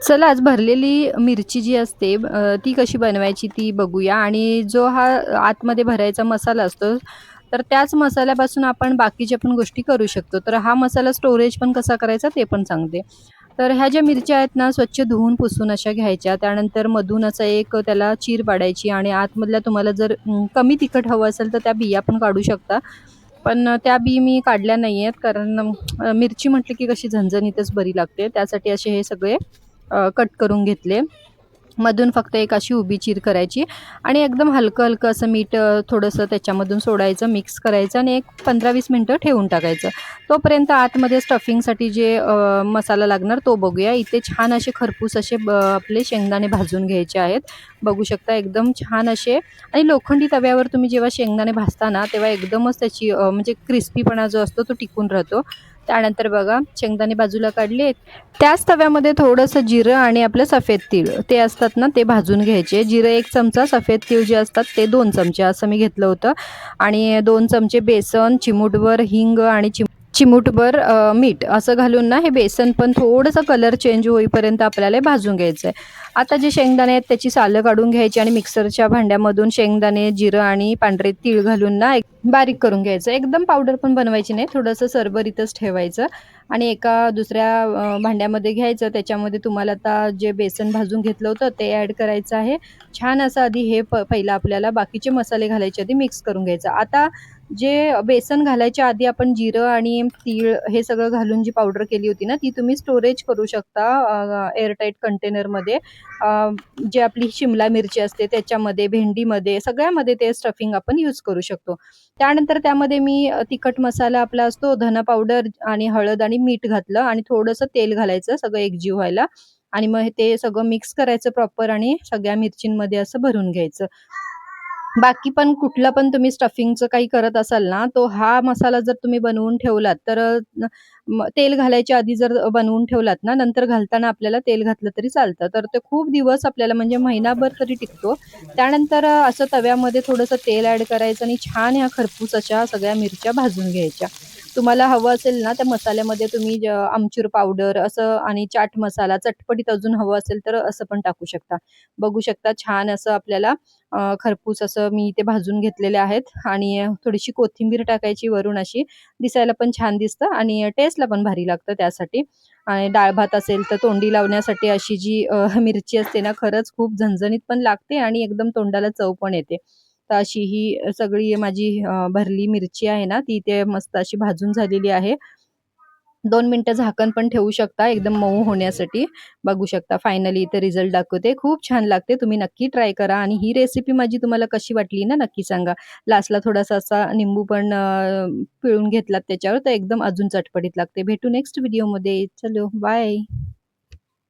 चला आज भरलेली मिरची जी असते ती कशी बनवायची ती बघूया. आणि जो हा आतमध्ये भरायचा मसाला असतो तर त्याच मसाल्यापासून आपण बाकीच्या पण गोष्टी करू शकतो. तर हा मसाला स्टोरेज पण कसा करायचा ते पण सांगते. तर ह्या ज्या मिरच्या आहेत ना स्वच्छ धुवून पुसून अशा घ्यायच्या. त्यानंतर मधून असं एक त्याला चीर पाडायची आणि आतमधल्या तुम्हाला जर कमी तिखट हवं असेल तर त्या बिया पण काढू शकता. पण त्या बी मी काढल्या नाही आहेत कारण मिरची म्हटली की कशी झणझणीतच बरी लागते. त्यासाठी असे हे सगळे कट करून घेतले. मधून फक्त एक अशी उभी चीर करायची आणि एकदम हलकं हलकं असं मीठ थोडंसं त्याच्यामधून सोडायचं मिक्स करायचं आणि एक पंधरा वीस मिनटं ठेवून टाकायचं. तोपर्यंत आतमध्ये स्टफिंगसाठी जे मसाला लागणार तो बघूया. इथे छान असे खरपूस असे आपले शेंगदाणे भाजून घ्यायचे आहेत. बघू शकता एकदम छान असे. आणि लोखंडी तव्यावर तुम्ही जेव्हा शेंगदाणे भाजता ना तेव्हा एकदमच त्याची म्हणजे क्रिस्पीपणा जो असतो तो टिकून राहतो. त्यानंतर बघा शेंगदाणे बाजूला काढले त्याच तव्यामध्ये थोडंसं जिरं आणि आपलं सफेद तीळ. ते असतात ना ते भाजून घ्यायचे. जिरं एक चमचा सफेद तीळ जे असतात ते दोन चमचे असं मी घेतलं होतं. आणि दोन चमचे बेसन चिमूटभर हिंग आणि चिम चिमूटभर मीठ. असं घालून ना हे बेसन पण थोडंसं कलर चेंज होईपर्यंत आपल्याला भाजून घ्यायचं आहे आता जे शेंगदाणे आहेत त्याची सालं काढून घ्यायची आणि मिक्सरच्या भांड्यामधून शेंगदाणे जिरं आणि पांढरे तीळ घालून ना एक बारीक करून घ्यायचं. एकदम पावडर पण बनवायची नाही. थोडंसं सरबरीतच ठेवायचं. आणि एका दुसऱ्या भांड्यामध्ये घ्यायचं. त्याच्यामध्ये तुम्हाला आता जे बेसन भाजून घेतलं होतं ते ॲड करायचं आहे. छान असं आधी हे प पहिलं आपल्याला बाकीचे मसाले घालायचे आधी मिक्स करून घ्यायचं. आता जे बेसन घालायच्या आधी आपण जिरं आणि तीळ हे सगळं घालून जी पावडर केली होती ना ती तुम्ही स्टोरेज करू शकता एअरटाईट कंटेनरमध्ये जे आपली शिमला मिरची असते त्याच्यामध्ये भेंडीमध्ये सगळ्यामध्ये ते स्टफिंग आपण यूज करू शकतो. त्यानंतर त्यामध्ये मी तिखट मसाला आपला असतो धना पावडर आणि हळद आणि मीठ घातलं आणि थोडंसं तेल घालायचं सगळं एकजीव व्हायला. आणि मग ते सगळं मिक्स करायचं प्रॉपर आणि सगळ्या मिरचींमध्ये असं भरून घ्यायचं. बाकी पण कुठलं पण तुम्ही स्टफिंगचं काही करत असाल ना तो हा मसाला जर तुम्ही बनवून ठेवलात तर तेल घालायच्या आधी जर बनवून ठेवलात ना नंतर घालताना आपल्याला तेल घातलं तरी चालतं. तर ते खूप दिवस आपल्याला म्हणजे महिनाभर तरी टिकतो. त्यानंतर असं तव्यामध्ये थोडंसं तेल ॲड करायचं आणि छान ह्या खरपूस अशा सगळ्या मिरच्या भाजून घ्यायच्या. तुम्हाला हवं असेल ना त्या मसाल्यामध्ये तुम्ही आमचूर पावडर असं आणि चाट मसाला चटपटीत अजून हवं असेल तर असं पण टाकू शकता. बघू शकता छान असं आपल्याला खरपूस असं मी इथे भाजून घेतलेले आहेत आणि थोडीशी कोथिंबीर टाकायची वरून अशी. दिसायला पण छान दिसतं आणि टेस्टला पण भारी लागतं त्यासाठी. आणि डाळ भात असेल तर तोंडी लावण्यासाठी अशी जी मिरची असते ना खरंच खूप झणझणीत पण लागते आणि एकदम तोंडाला चव पण येते. तर अशी ही सगळी माझी भरली मिरची आहे ना ती इथे मस्त अशी भाजून झालेली आहे. दोन मिनटं झाकण पण ठेवू शकता एकदम मऊ होण्यासाठी. बघू शकता फायनली इथे रिझल्ट दाखवते. खूप छान लागते तुम्ही नक्की ट्राय करा. आणि ही रेसिपी माझी तुम्हाला कशी वाटली ना नक्की सांगा. लास्टला थोडासा असा निंबू पण पिळून घेतलात त्याच्यावर तर एकदम अजून चटपटीत लागते. भेटू नेक्स्ट व्हिडिओमध्ये चलो बाय